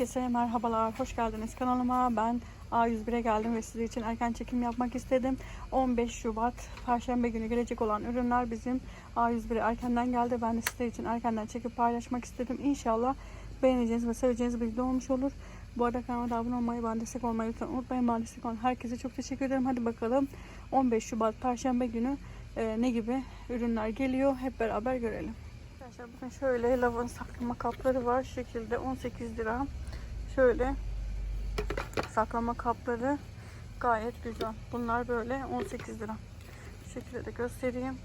Herkese merhabalar, hoş geldiniz kanalıma. Ben A101'e geldim ve sizler için erken çekim yapmak istedim. 15 Şubat Perşembe günü gelecek olan ürünler bizim A101'e erkenden geldi. Ben de sizler için erkenden çekip paylaşmak istedim. İnşallah beğeneceğiniz ve seveceğiniz bir video olmuş olur. Bu arada kanalıma abone olmayı, bana destek olmayı lütfen unutmayın. Bana destek olan herkese çok teşekkür ederim. Hadi bakalım 15 Şubat Perşembe günü e, ne gibi ürünler geliyor hep beraber görelim. Arkadaşlar bakın şöyle saklama kapları var. Şekilde 18 lira. Şöyle saklama kapları gayet güzel. Bunlar böyle 18 lira. Şu şekilde de göstereyim.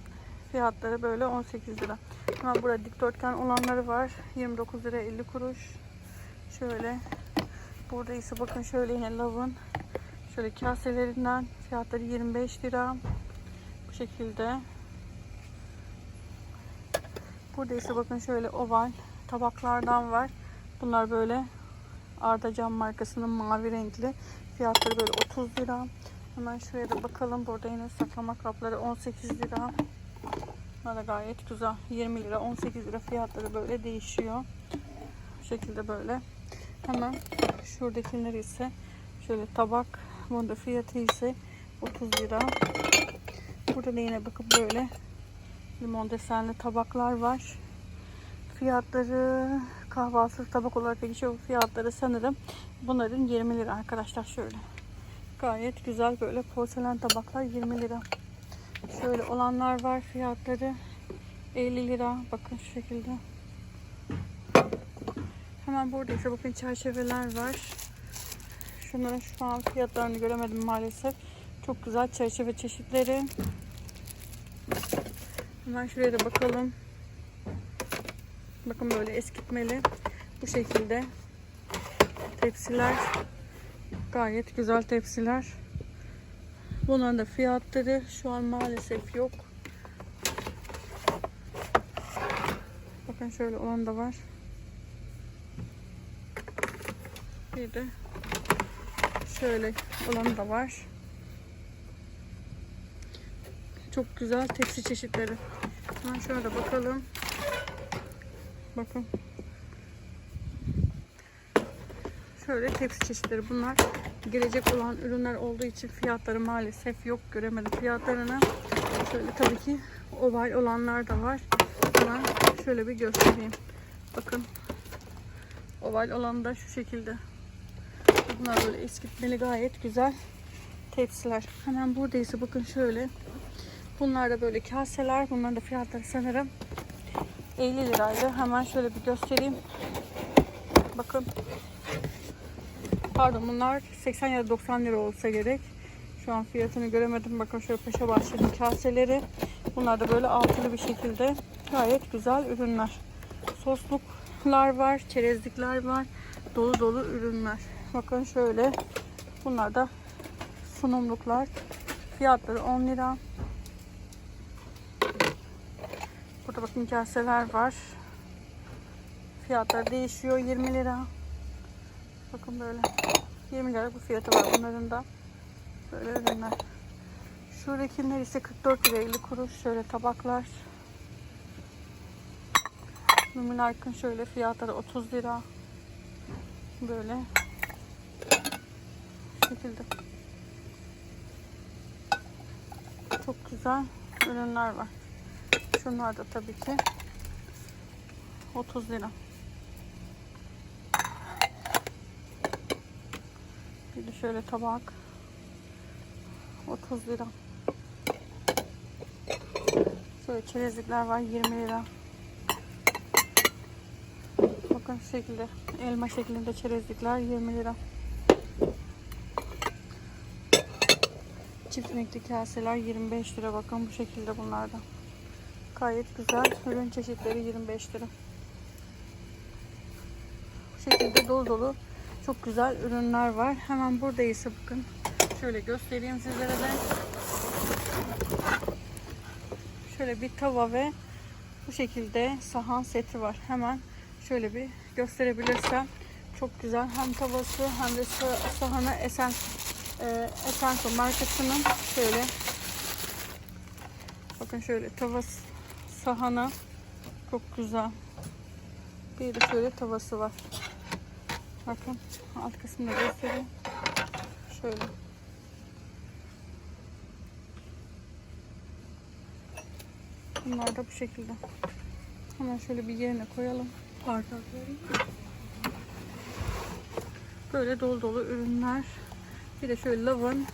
Fiyatları böyle 18 lira. Ama burada dikdörtgen olanları var. 29 lira 50 kuruş. Şöyle. Burada ise bakın şöyle yine lavın şöyle kaselerinden fiyatları 25 lira. Bu şekilde. Burada ise bakın şöyle oval tabaklardan var. Bunlar böyle Arda Cam markasının mavi renkli. Fiyatları böyle 30 lira. Hemen şuraya da bakalım. Burada yine saklama kapları 18 lira. Bunlar da gayet güzel. 20 lira, 18 lira fiyatları böyle değişiyor. Bu şekilde böyle. Hemen şuradakiler ise şöyle tabak. Bunun da fiyatı ise 30 lira. Burada da yine bakın böyle limon desenli tabaklar var. Fiyatları kahvaltı tabak olarak da geçiyor. Fiyatları sanırım bunların 20 lira arkadaşlar şöyle. Gayet güzel böyle porselen tabaklar 20 lira. Şöyle olanlar var fiyatları 50 lira. Bakın şu şekilde. Hemen burada ise bakın çerçeveler var. Şunların şu an fiyatlarını göremedim maalesef. Çok güzel çerçeve çeşitleri. Hemen şuraya da bakalım. Bakın böyle eskitmeli. Bu şekilde tepsiler. Gayet güzel tepsiler. Bunların da fiyatları şu an maalesef yok. Bakın şöyle olan da var. Bir de şöyle olan da var. Çok güzel tepsi çeşitleri. Hemen şöyle bakalım. Bakın. Şöyle tepsi çeşitleri bunlar. Gelecek olan ürünler olduğu için fiyatları maalesef yok. Göremedim fiyatlarını. Şöyle tabii ki oval olanlar da var. Hemen şöyle bir göstereyim. Bakın. Oval olan da şu şekilde. Bunlar böyle eskitmeli gayet güzel tepsiler. Hemen buradaysa bakın şöyle. Bunlar da böyle kaseler. Bunların da fiyatları sanırım 50 liraydı. Hemen şöyle bir göstereyim. Bakın. Pardon bunlar 80 ya da 90 lira olsa gerek. Şu an fiyatını göremedim. Bakın şöyle Paşa Bahçe'nin kaseleri. Bunlar da böyle altılı bir şekilde gayet güzel ürünler. Sosluklar var, çerezlikler var. Dolu dolu ürünler. Bakın şöyle. Bunlar da sunumluklar. Fiyatları 10 lira. Burada bakın kaseler var. Fiyatlar değişiyor. 20 lira. Bakın böyle. 20 lira bu fiyatı var bunların da. Böyle ürünler. Şuradakiler ise 44 lira 50 kuruş. Şöyle tabaklar. Luminark'ın şöyle fiyatları 30 lira. Böyle. Şu şekilde. Çok güzel ürünler var. Şunlar da tabii ki 30 lira. Bir de şöyle tabak 30 lira. Şöyle çerezlikler var 20 lira. Bakın şu şekilde elma şeklinde çerezlikler 20 lira. Çift renkli kaseler 25 lira. Bakın bu şekilde bunlardan. Gayet güzel. Ürün çeşitleri 25 lira. Bu şekilde dolu dolu çok güzel ürünler var. Hemen burada ise bakın. Şöyle göstereyim sizlere de. Şöyle bir tava ve bu şekilde sahan seti var. Hemen şöyle bir gösterebilirsem. Çok güzel. Hem tavası hem de sahanı Esen e, Esenko markasının şöyle bakın şöyle tavası sahana çok güzel. Bir de şöyle tavası var. Bakın alt kısmını göstereyim. Şöyle. Bunlar da bu şekilde. Hemen şöyle bir yerine koyalım. Böyle dolu dolu ürünler. Bir de şöyle lavın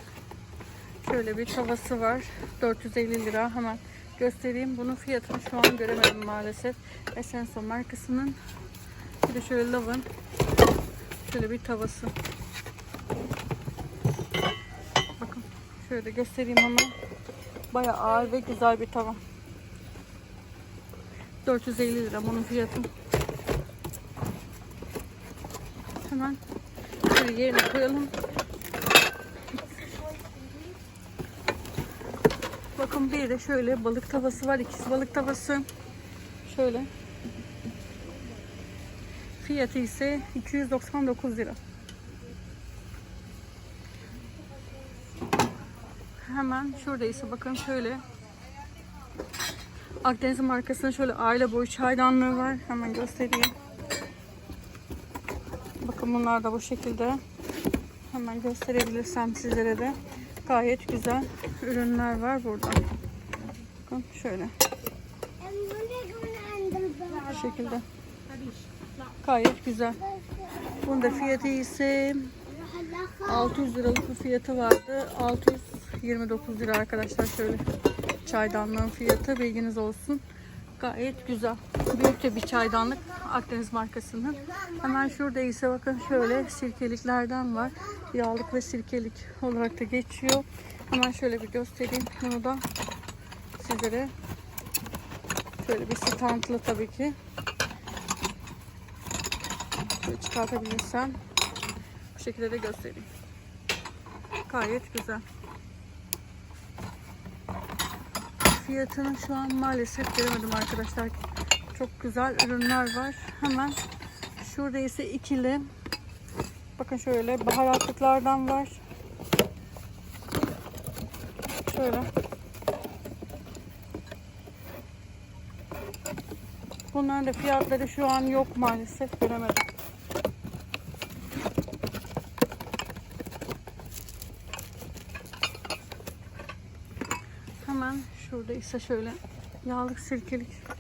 şöyle bir tavası var. 450 lira. Hemen göstereyim. Bunun fiyatını şu an göremedim maalesef. Essenso markasının. Bir de şöyle lavın şöyle bir tavası. Bakın şöyle göstereyim onu. Bayağı ağır ve güzel bir tava. 450 lira bunun fiyatı. Hemen şöyle yerine koyalım. Bakın bir de şöyle balık tavası var. İkisi balık tavası. Şöyle. Fiyatı ise 299 lira. Hemen şurada ise bakın şöyle Akdeniz markasının şöyle aile boyu çaydanlığı var. Hemen göstereyim. Bakın bunlar da bu şekilde. Hemen gösterebilirsem sizlere de. Gayet güzel ürünler var burada. Bakın şöyle. Bu şekilde. Gayet güzel. Bunun da fiyatı ise 600 liralık bir fiyatı vardı. 629 lira arkadaşlar şöyle çaydanlığın fiyatı bilginiz olsun. Gayet güzel. Büyük de bir çaydanlık Akdeniz markasının. Hemen şurada ise bakın şöyle sirkeliklerden var. Yağlık ve sirkelik olarak da geçiyor. Hemen şöyle bir göstereyim. Bunu da sizlere şöyle bir standlı tabii ki. Şöyle çıkartabilirsem bu şekilde de göstereyim. Gayet güzel. Fiyatını şu an maalesef göremedim arkadaşlar. Çok güzel ürünler var. Hemen şurada ise ikili. Bakın şöyle baharatlıklardan var. Şöyle. Bunların da fiyatları şu an yok maalesef göremedim. Hemen şurada ise şöyle yağlık sirkelik.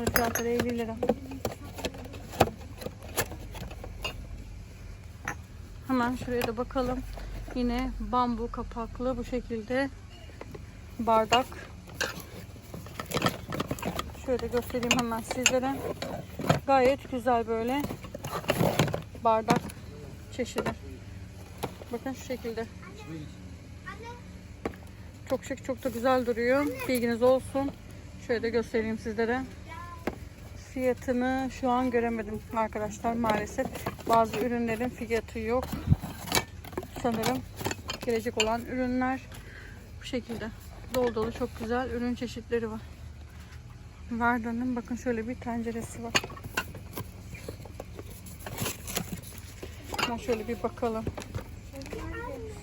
Bunların fiyatları 50 lira. Hemen şuraya da bakalım. Yine bambu kapaklı bu şekilde bardak. Şöyle göstereyim hemen sizlere. Gayet güzel böyle bardak çeşidi. Bakın şu şekilde. Çok şık, çok da güzel duruyor. Bilginiz olsun. Şöyle de göstereyim sizlere. Fiyatını şu an göremedim arkadaşlar maalesef. Bazı ürünlerin fiyatı yok. Sanırım gelecek olan ürünler bu şekilde. Dolu dolu çok güzel ürün çeşitleri var. Verda'nın bakın şöyle bir tenceresi var. Hemen şöyle bir bakalım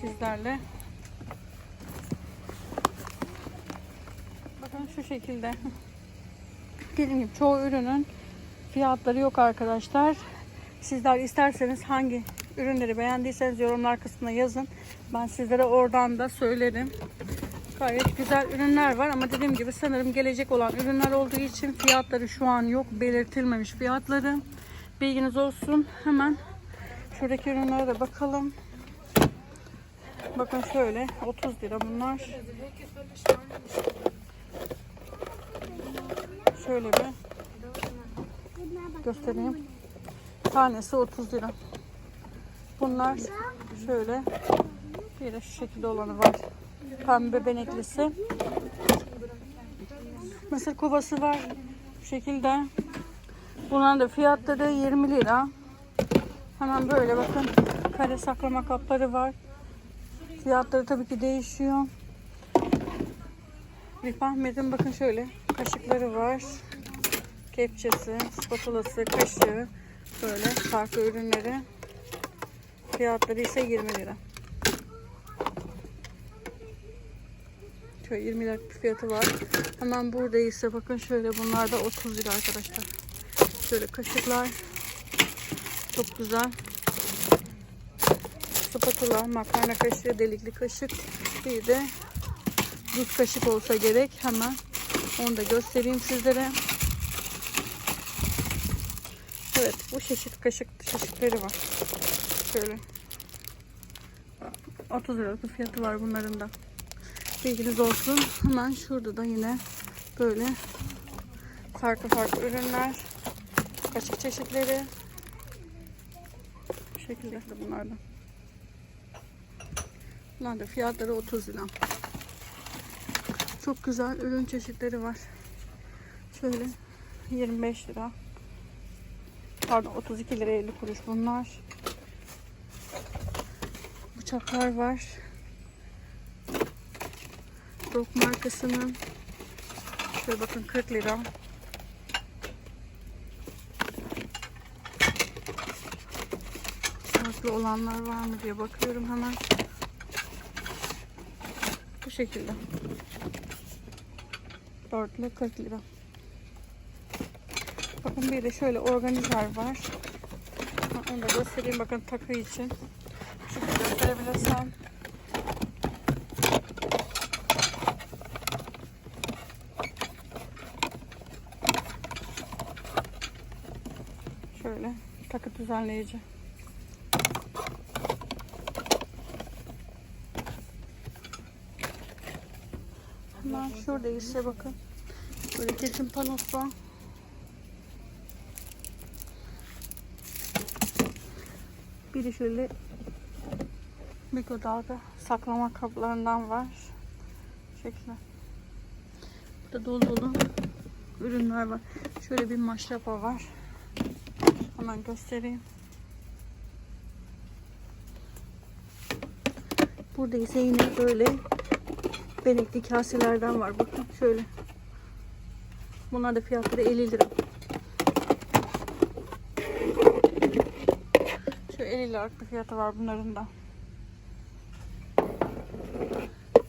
sizlerle. Bakın şu şekilde. Dediğim gibi çoğu ürünün fiyatları yok arkadaşlar. Sizler isterseniz hangi ürünleri beğendiyseniz yorumlar kısmına yazın. Ben sizlere oradan da söylerim. Gayet güzel ürünler var ama dediğim gibi sanırım gelecek olan ürünler olduğu için fiyatları şu an yok. Belirtilmemiş fiyatları. Bilginiz olsun. Hemen şuradaki ürünlere de bakalım. Bakın şöyle 30 lira bunlar. Şöyle bir göstereyim. Tanesi 30 lira. Bunlar şöyle bir de şu şekilde olanı var. Pembe beneklisi. Mısır kovası var. Bu şekilde. Bunların da fiyatları 20 lira. Hemen böyle bakın. Kare saklama kapları var. Fiyatları tabii ki değişiyor. Rif Ahmet'in bakın şöyle kaşıkları var. Kepçesi, spatulası, kaşığı böyle farklı ürünleri. Fiyatları ise 20 lira. Şöyle 20 lira fiyatı var. Hemen burada ise bakın şöyle bunlar da 30 lira arkadaşlar. Şöyle kaşıklar. Çok güzel. Spatula, makarna kaşığı, delikli kaşık. Bir de düz kaşık olsa gerek. Hemen onu da göstereyim sizlere. Evet bu çeşit kaşık çeşitleri var. Şöyle. 30 liralık fiyatı var bunların da. Bilginiz olsun. Hemen şurada da yine böyle farklı farklı ürünler. Kaşık çeşitleri. Bu şekilde de bunlar da. Bunlar da fiyatları 30 lira. Çok güzel ürün çeşitleri var. Şöyle 25 lira. Pardon 32 lira 50 kuruş bunlar. Bıçaklar var. Dok markasının. Şöyle bakın 40 lira. Farklı olanlar var mı diye bakıyorum hemen. Bu şekilde. Dörtlü 40 lira. Bakın bir de şöyle organizer var. Onu da göstereyim bakın takı için. Şöyle gösterebilirsem. Şöyle takı düzenleyici. Hemen şurada ise bakın. Böyle kesim panosu. Bir de şöyle mikrodalga saklama kaplarından var. Şekilde. Burada dolu dolu ürünler var. Şöyle bir maşrapa var. Hemen göstereyim. Burada ise yine böyle benekli kaselerden var. Bakın şöyle. Bunlar da fiyatları 50 lira. Şu 50 liralık bir fiyatı var bunların da.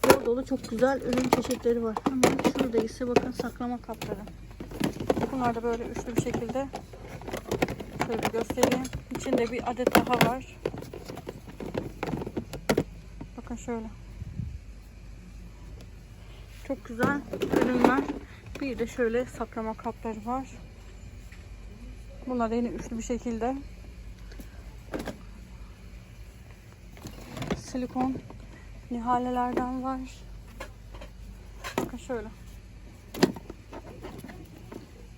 Dolu dolu çok güzel ürün çeşitleri var. Hemen şurada ise bakın saklama kapları. Bunlar da böyle üçlü bir şekilde. Şöyle göstereyim. İçinde bir adet daha var. Bakın şöyle. Çok güzel ürünler. Bir de şöyle saklama kapları var. Bunlar da yine üçlü bir şekilde. Silikon nihalelerden var. Bakın şöyle.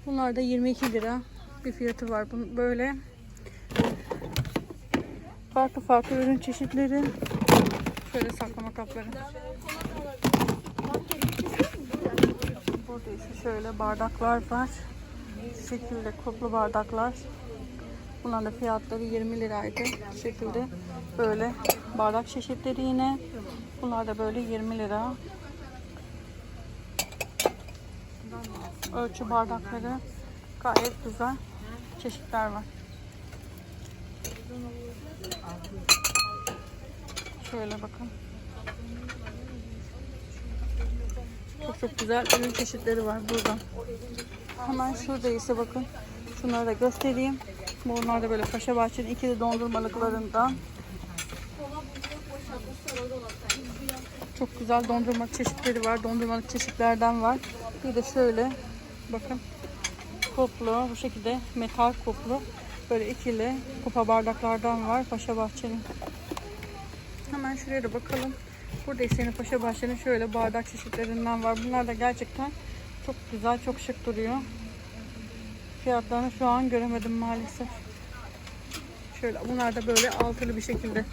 Bunlar da 22 lira bir fiyatı var. Böyle farklı farklı ürün çeşitleri. Şöyle saklama kapları. Burada ise şöyle bardaklar var. Şu şekilde kuplu bardaklar. Bunların da fiyatları 20 liraydı. Bu şekilde böyle bardak çeşitleri yine. Bunlar da böyle 20 lira. Ölçü bardakları gayet güzel çeşitler var. Şöyle bakın. Çok güzel ürün çeşitleri var burada. Hemen şurada ise bakın. Şunları da göstereyim. Bunlar da böyle Paşa Bahçe'nin ikili dondurmalıklarından. Çok güzel dondurma çeşitleri var. Dondurmalık çeşitlerden var. Bir de şöyle bakın koplu bu şekilde metal koplu böyle ikili kupa bardaklardan var Paşa Bahçe'nin. Hemen şuraya da bakalım. Burada ise yine Paşa Bahçe'nin şöyle bardak çeşitlerinden var. Bunlar da gerçekten çok güzel, çok şık duruyor. Fiyatlarını şu an göremedim maalesef. Şöyle bunlar da böyle altılı bir şekilde.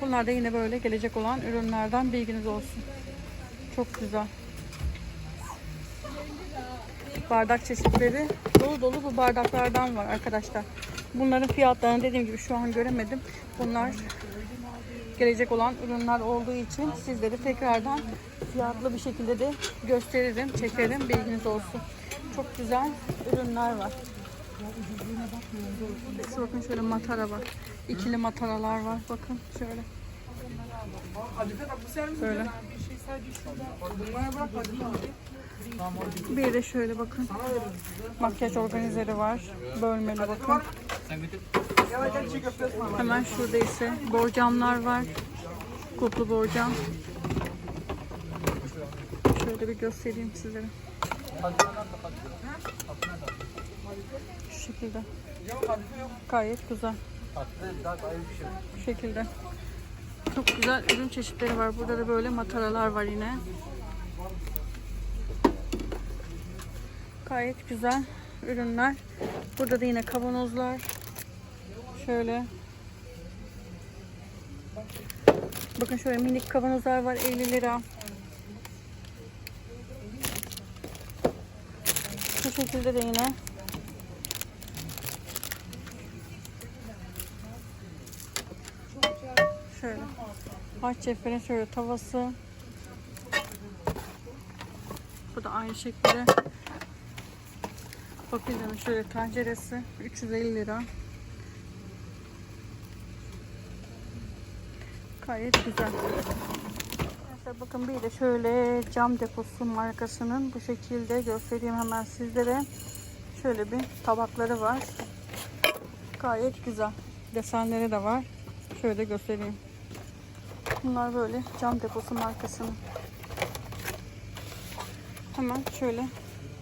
Bunlar da yine böyle gelecek olan ürünlerden bilginiz olsun. Çok güzel. Bardak çeşitleri dolu dolu bu bardaklardan var arkadaşlar. Bunların fiyatlarını dediğim gibi şu an göremedim. Bunlar gelecek olan ürünler olduğu için sizlere tekrardan fiyatlı bir şekilde de gösteririm, çekerim. Bilginiz olsun. Çok güzel ürünler var. Şu bakın şöyle matara var. İkili mataralar var. Bakın şöyle. Böyle. Bir de şöyle bakın. Makyaj organizeri var. Bölmeli bakın. Hemen şurada ise borcamlar var. Kuplu borcam. Şöyle bir göstereyim sizlere. Şu şekilde. Gayet güzel. Bu şekilde. Çok güzel ürün çeşitleri var. Burada da böyle mataralar var yine. Gayet güzel ürünler. Burada da yine kavanozlar. Şöyle. Bakın şöyle minik kavanozlar var 50 lira. Bu şekilde de yine. Şöyle. Haç ceferin şöyle tavası. Bu da aynı şekilde. Bakıcının şöyle tenceresi 350 lira. Gayet güzel. Arkadaşlar bakın bir de şöyle cam deposu markasının bu şekilde göstereyim hemen sizlere. Şöyle bir tabakları var. Gayet güzel. Desenleri de var. Şöyle göstereyim. Bunlar böyle cam deposu markasının. Hemen şöyle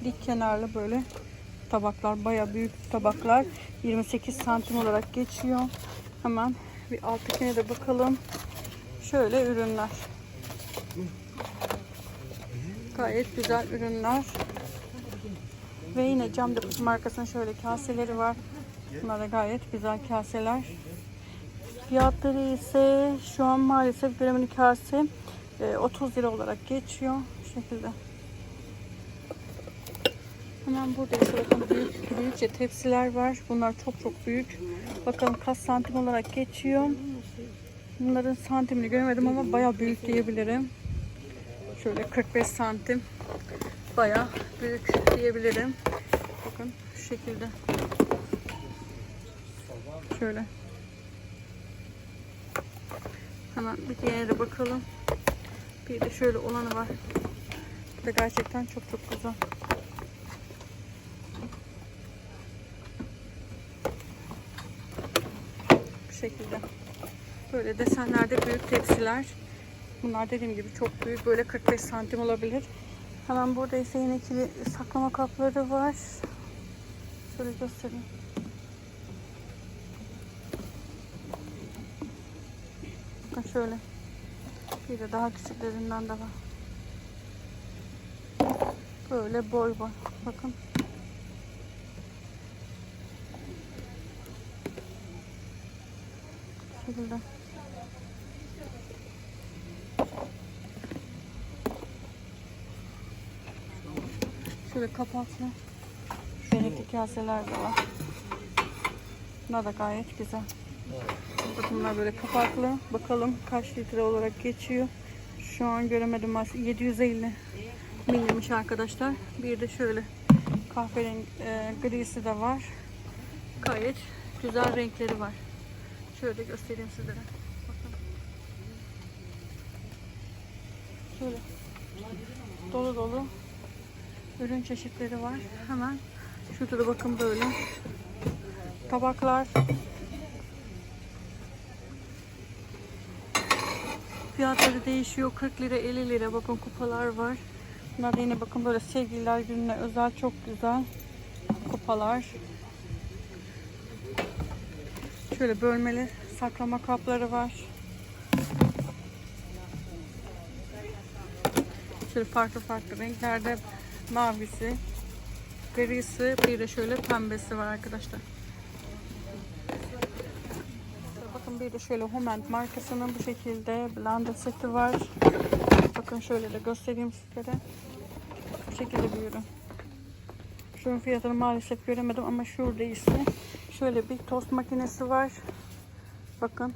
dik kenarlı böyle tabaklar. Baya büyük tabaklar. 28 santim olarak geçiyor. Hemen bir alttakine de bakalım. Şöyle ürünler. Gayet güzel ürünler. Ve yine cam deposu markasının şöyle kaseleri var. Bunlar da gayet güzel kaseler. Fiyatları ise şu an maalesef gramın kase e, 30 lira olarak geçiyor. Bu şekilde. Hemen burada ise bakın büyük, büyükçe tepsiler var. Bunlar çok çok büyük. Bakalım kaç santim olarak geçiyor. Bunların santimini göremedim ama baya büyük diyebilirim. Şöyle 45 santim. Baya büyük diyebilirim. Bakın şu şekilde. Şöyle. Hemen bir diğerine bakalım. Bir de şöyle olanı var. Bu da gerçekten çok çok güzel. Bu şekilde. Böyle desenlerde büyük tepsiler. Bunlar dediğim gibi çok büyük. Böyle 45 santim olabilir. Hemen burada ise yine ikili saklama kapları var. Şöyle göstereyim. Bakın şöyle. Bir de daha küçüklerinden de var. Böyle boy boy. Bakın. Bu şekilde. Şöyle kapaklı. Benekli kaseler de var. Bunlar da gayet güzel. Bakın bunlar böyle kapaklı. Bakalım kaç litre olarak geçiyor. Şu an göremedim. mas- 750 miliymiş arkadaşlar. Bir de şöyle kahverengi e, grisi de var. Gayet güzel renkleri var. Şöyle göstereyim sizlere. Bakın. Şöyle dolu dolu ürün çeşitleri var. Hemen şurada da bakın böyle tabaklar. Fiyatları değişiyor. 40 lira 50 lira. Bakın kupalar var. Bunlar da yine bakın böyle sevgililer gününe özel çok güzel kupalar. Şöyle bölmeli saklama kapları var. Şöyle farklı farklı renklerde mavisi, grisi, bir de şöyle pembesi var arkadaşlar. Bakın bir de şöyle Homend markasının bu şekilde blender seti var. Bakın şöyle de göstereyim sizlere. Bu şekilde bir ürün. Şunun fiyatını maalesef göremedim ama şurada ise şöyle bir tost makinesi var. Bakın.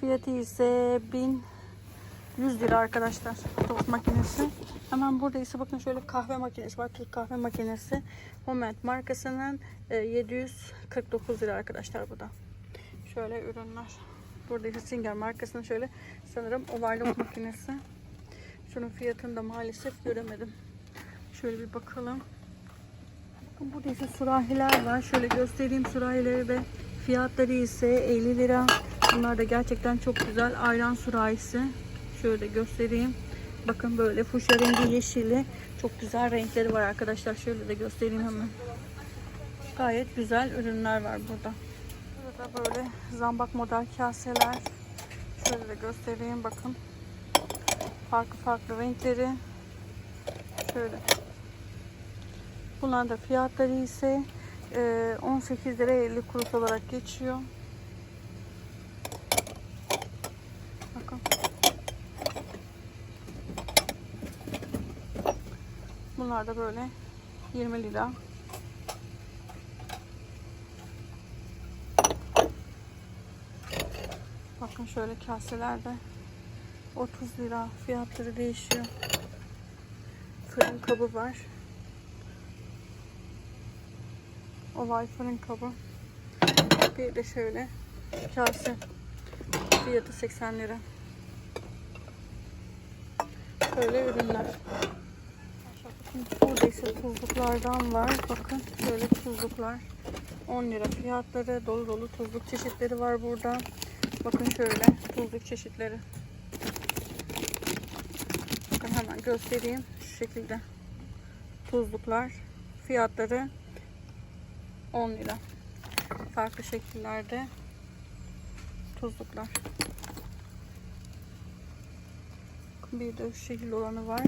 Fiyatı ise 1100 lira arkadaşlar. Tost makinesi. Hemen burada ise bakın şöyle kahve makinesi var. Türk kahve makinesi. Homend markasının e, 749 lira arkadaşlar bu da. Şöyle ürünler. Burada ise Singer markasının şöyle sanırım overlock makinesi. Şunun fiyatını da maalesef göremedim. Şöyle bir bakalım. Bakın burada ise sürahiler var. Şöyle göstereyim sürahileri de. Fiyatları ise 50 lira. Bunlar da gerçekten çok güzel. Ayran sürahisi. Şöyle göstereyim. Bakın böyle fuşya rengi yeşili. Çok güzel renkleri var arkadaşlar. Şöyle de göstereyim hemen. Gayet güzel ürünler var burada. Burada böyle zambak model kaseler. Şöyle de göstereyim bakın. Farklı farklı renkleri. Şöyle. Bunların da fiyatları ise e, 18 lira 50 kuruş olarak geçiyor. Bakın. Bunlar da böyle 20 lira. Bakın şöyle kaselerde 30 lira fiyatları değişiyor. Fırın kabı var. Oval fırın kabı. Bir de şöyle kase. Fiyatı 80 lira. Böyle ürünler. Burada ise tuzluklardan var. Bakın şöyle tuzluklar. 10 lira fiyatları. Dolu dolu tuzluk çeşitleri var burada. Bakın şöyle tuzluk çeşitleri. Bakın hemen göstereyim. Şu şekilde tuzluklar. Fiyatları 10 lira. Farklı şekillerde tuzluklar. Bir de şu şekil olanı var.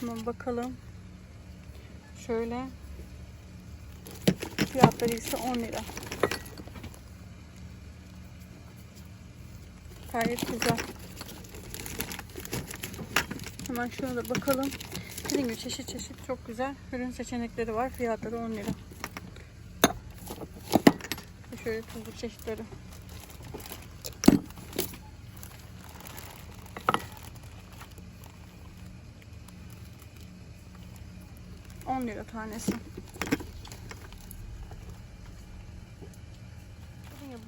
Hemen bakalım. Şöyle fiyatları ise 10 lira. Gayet güzel. Hemen şuna da bakalım. Dediğim gibi çeşit çeşit çok güzel ürün seçenekleri var. Fiyatları 10 lira. Şöyle tuzluk çeşitleri. Lira tanesi.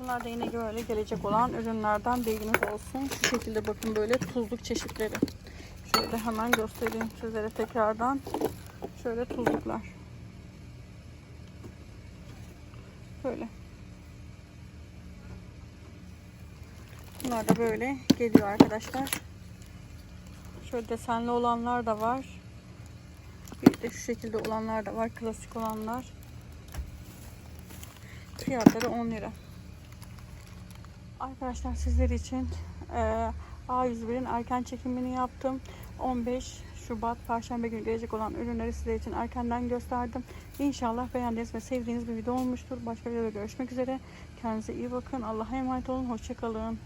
Bunlar da yine böyle gelecek olan ürünlerden bilginiz olsun. Şu şekilde bakın böyle tuzluk çeşitleri. Şöyle hemen göstereyim sizlere tekrardan. Şöyle tuzluklar. Böyle. Bunlar da böyle geliyor arkadaşlar. Şöyle desenli olanlar da var. Bir de şu şekilde olanlar da var. Klasik olanlar. Fiyatları 10 lira. Arkadaşlar sizler için e, A101'in erken çekimini yaptım. 15 Şubat Perşembe günü gelecek olan ürünleri sizler için erkenden gösterdim. İnşallah beğendiğiniz ve sevdiğiniz bir video olmuştur. Başka videoda görüşmek üzere. Kendinize iyi bakın. Allah'a emanet olun. Hoşçakalın.